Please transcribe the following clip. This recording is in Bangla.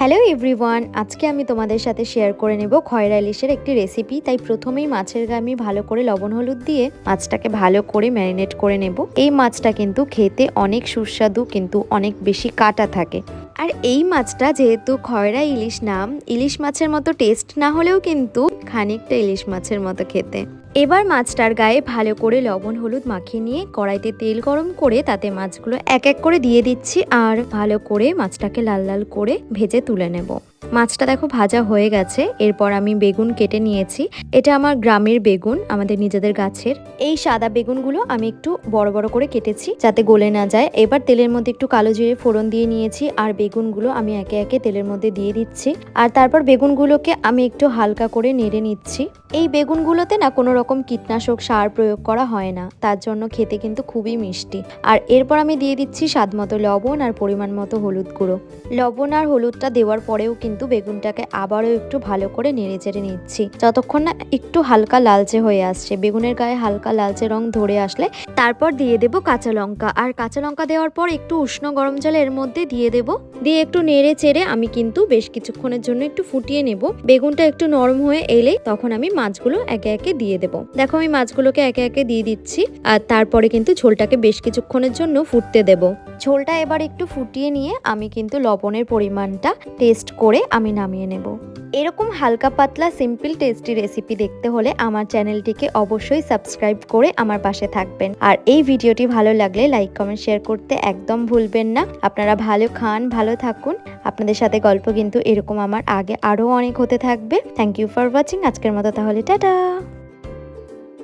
হ্যালো এভরিওয়ান আজকে আমি তোমাদের সাথে শেয়ার করে নেব খয়রা ইলিশের একটি রেসিপি তাই প্রথমেই মাছের গায়ে আমি ভালো করে লবণ হলুদ দিয়ে মাছটাকে ভালো করে ম্যারিনেট করে নেব। এই মাছটা কিন্তু খেতে অনেক সুস্বাদু, কিন্তু অনেক বেশি কাটা থাকে। আর এই মাছটা যেহেতু খয়রা ইলিশ নাম, ইলিশ মাছের মতো টেস্ট না হলেও কিন্তু খানিকটা ইলিশ মাছের মতো খেতে। এবার মাছটার গায়ে ভালো করে লবণ হলুদ মাখিয়ে নিয়ে কড়াইতে তেল গরম করে তাতে মাছগুলো এক এক করে দিয়ে দিচ্ছি আর ভালো করে মাছটাকে লাল লাল করে ভেজে তুলে নেব। মাছটা দেখো ভাজা হয়ে গেছে, এরপর আমি বেগুন কেটে নিয়েছি। এটা আমার গ্রামের বেগুন, আমাদের নিজেদের গাছের। এই সাদা বেগুনগুলো আমি একটু বড় বড় করে কেটেছি যাতে গলে না যায়। এবার তেলের মধ্যে একটু কালো জিরে ফোড়ন দিয়ে নিয়েছি আর বেগুনগুলো আমি একে একে তেলের মধ্যে দিয়ে দিচ্ছি। আর তারপর বেগুনগুলোকে আমি একটু হালকা করে নেড়ে নিচ্ছি। এই বেগুনগুলোতে না কোনো রকম কীটনাশক সার প্রয়োগ করা হয় না, তার জন্য খেতে কিন্তু খুবই মিষ্টি। আর এরপর আমি দিয়ে দিচ্ছি স্বাদ মতো লবণ আর পরিমাণ মতো হলুদ গুঁড়ো। লবণ আর হলুদটা দেওয়ার পরেও কিন্তু বেগুনটাকে আবারও একটু ভালো করে নেড়ে চেড়ে নিচ্ছি। যতক্ষণ না একটু হালকা লালচে হয়ে আসছে। বেগুনের গায়ে হালকা লালচে রং ধরে আসলে তারপর দিয়ে দেব কাঁচা লঙ্কা। আর কাঁচা লঙ্কা দেওয়ার পর একটু উষ্ণ গরম জল এর মধ্যে দিয়ে দেব। দিয়ে একটু নেড়ে চেড়ে আমি কিন্তু বেশ কিছুক্ষণের জন্য একটু ফুটিয়ে নেব। বেগুনটা একটু নরম হয়ে এলেই তখন আমি মাছগুলো একে একে দিয়ে দেব। দেখো আমি মাছগুলোকে একে একে দিয়ে দিচ্ছি। আর তারপরে কিন্তু ঝোলটাকে বেশ কিছুক্ষণের জন্য ফুটতে দেব। ঝোলটা এবার একটু ফুটিয়ে নিয়ে আমি কিন্তু লবণের পরিমাণটা টেস্ট করে আমি নামিয়ে নেব। এরকম হালকা পাতলা সিম্পল টেস্টি রেসিপি দেখতে হলে আমার চ্যানেলটিকে অবশ্যই সাবস্ক্রাইব করে আমার পাশে থাকবেন। আর এই ভিডিওটি ভালো লাগলে লাইক কমেন্ট শেয়ার করতে একদম ভুলবেন না। আপনারা ভালো খান, ভালো থাকুন। আপনাদের সাথে গল্প কিন্তু এরকম আমার আগে আরও অনেক হতে থাকবে। থ্যাংক ইউ ফর ওয়াচিং আজকের মতো তাহলে, টাটা!